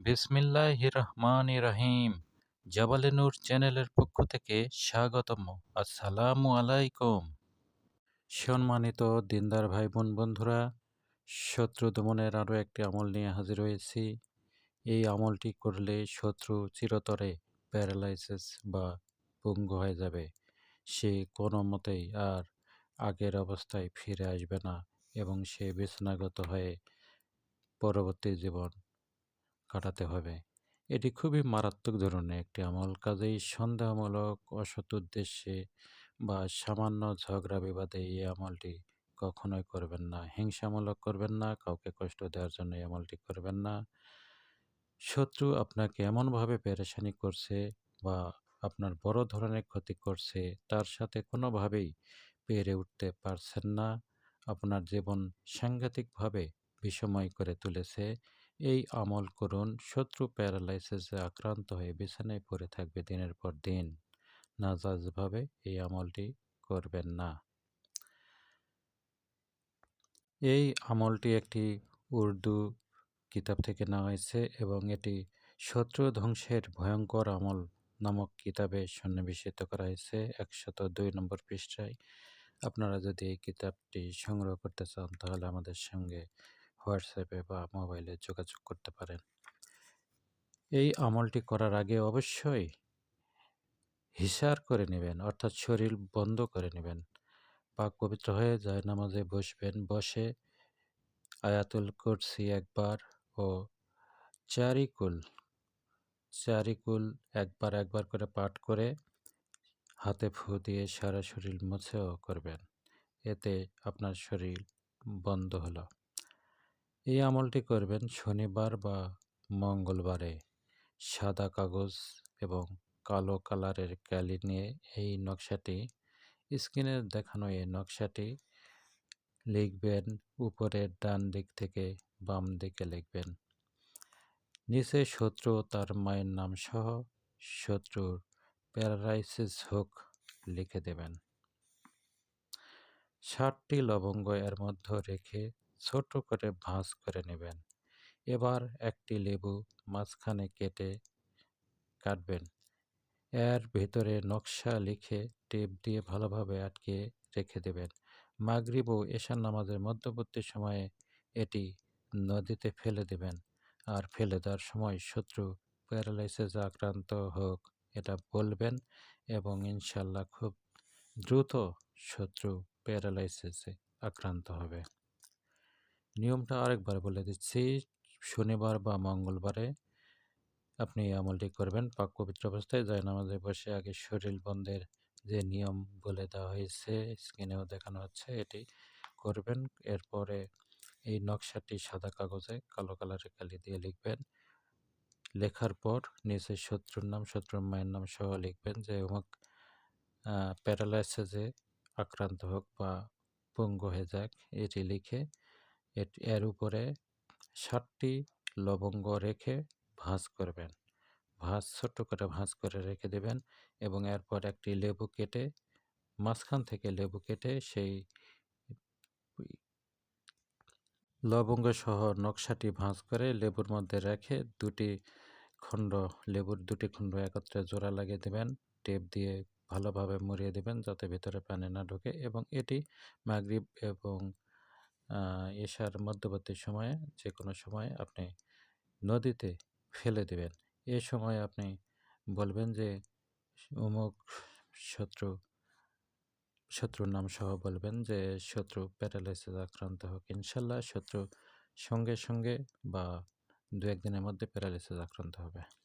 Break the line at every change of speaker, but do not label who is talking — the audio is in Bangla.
বিসমিল্লাহ রহমান রহিম জাবালে নূর চ্যানেলের পক্ষ থেকে স্বাগতম আসসালামু আলাইকুম। সম্মানিত দিনদার ভাই বোন বন্ধুরা, শত্রু দমনের আরও একটি আমল নিয়ে হাজির হয়েছি। এই আমলটি করলে শত্রু চিরতরে প্যারালাইসিস বা পঙ্গু হয়ে যাবে। সে কোনো মতেই আর আগের অবস্থায় ফিরে আসবে না এবং সে বিছনাগত হয়ে পরবর্তী জীবন কাটাতে হবে। এটি খুবই মারাত্মক ধরনের একটি আমল। কাজেই সন্দেহমূলক, অসৎ উদ্দেশ্যে বা সামান্য ঝগড়া বিবাদে এই আমলটি কখনোই করবেন না। হিংসামূলক করবেন না, কাউকে কষ্ট দেওয়ার জন্য এই আমলটি করবেন না। শত্রু আপনাকে এমনভাবে পেরেশানি করছে বা আপনার বড় ধরনের ক্ষতি করছে, তার সাথে কোনোভাবেই পেরে উঠতে পারছেন না। আপনার জীবন সাংঘাতিকভাবে বিষময় করে তুলেছে। এই আমল করুন, শত্রু প্যারালাইসিসে আক্রান্ত হয়ে বিছানায় পড়ে থাকবে দিনের পর দিন। নাজাজভাবে এই আমলটি করবেন না। এই আমলটি একটি উর্দু কিতাব থেকে নেওয়া হয়েছে এবং এটি শত্রু ধ্বংসের ভয়ঙ্কর আমল নামক কিতাবে সন্নিবেশিত করা হয়েছে একশত দুই নম্বর পৃষ্ঠায়। আপনারা যদি এই কিতাবটি সংগ্রহ করতে চান তাহলে আমাদের সঙ্গে হোয়াটসঅ্যাপে বা মোবাইলে যোগাযোগ করতে পারেন। এই আমলটি করার আগে অবশ্যই হিসার করে নেবেন, অর্থাৎ শরীর বন্ধ করে নেবেন। পাক পবিত্র হয়ে যায় নামাজে বসবেন, বসে আয়াতুল কুরসি একবার ও চারিকুল চারিকুল একবার একবার করে পাঠ করে হাতে ফু দিয়ে সারা শরীর মুছেও করবেন। এতে আপনার শরীর বন্ধ হলো। এই আমলটি করবেন শনিবার বা মঙ্গলবারে। সাদা কাগজ এবং কালো কালারের ক্যালি নিয়ে এই নকশাটি, স্ক্রিনে দেখানো এই নকশাটি লিখবেন, উপরের ডান দিক থেকে বাম দিকে লিখবেন। নিচে শত্রু তার মায়ের নাম সহ শত্রুর প্যারালাইসিস হোক লিখে দেবেন। ষাটটি লবঙ্গ এর মধ্যে রেখে ছোট করে ভাঁজ করে নেবেন। এবার একটি লেবু মাঝখানে কেটে কাটবেন। এর ভেতরে নকশা লিখে টেপ দিয়ে ভালোভাবে আটকে রেখে দেবেন। মাগরিব ও এশার নামাজের মধ্যবর্তী সময়ে এটি নদীতে ফেলে দেবেন আর ফেলে দেওয়ার সময় শত্রু প্যারালাইসিস আক্রান্ত হোক, এটা বলবেন এবং ইনশাল্লাহ খুব দ্রুত শত্রু প্যারালাইসিসে আক্রান্ত হবে। নিয়মটা আরেকবার বলে দিচ্ছি, শনিবার বা মঙ্গলবারে আপনি আমলটি করবেন পাক পবিত্র অবস্থায় যায় নামাজে বসে আগে শরীর বন্ধের যে নিয়ম বলে দেওয়া হয়েছে, স্ক্রিনেও দেখানো হচ্ছে, এটি করবেন। এরপরে এই নকশাটি সাদা কাগজে কালো কালারের কালি দিয়ে লিখবেন। লেখার পর নিচে শত্রুর নাম, শত্রুর মায়ের নাম সহ লিখবেন যে অমুক প্যারালাইসিসে আক্রান্ত হোক বা পঙ্গু হয়ে যাক, এটি লিখে এর উপরে ষাটটি লবঙ্গ রেখে ভাঁজ করবেন। ভাঁজ, ছোট্ট করে ভাঁজ করে রেখে দেবেন এবং এরপর একটি লেবু কেটে, মাঝখান থেকে লেবু কেটে সেই লবঙ্গ সহ নকশাটি ভাঁজ করে লেবুর মধ্যে রেখে দুটি খণ্ড, লেবুর দুটি খণ্ড একত্রে জোড়া লাগিয়ে দেবেন। টেপ দিয়ে ভালোভাবে মুড়িয়ে দেবেন যাতে ভিতরে পানি না ঢোকে এবং এটি মাগরিব এবং এশার মধ্যবর্তী সময়ে যে কোনো সময় আপনি নদীতে ফেলে দেবেন। এ সময় আপনি বলবেন যে, অমুক শত্রু, শত্রুর নাম সহ বলবেন যে, শত্রু প্যারালাইসিস আক্রান্ত হোক। ইনশাল্লাহ শত্রু সঙ্গে সঙ্গে বা দু একদিনের মধ্যে প্যারালাইসিস আক্রান্ত হবে।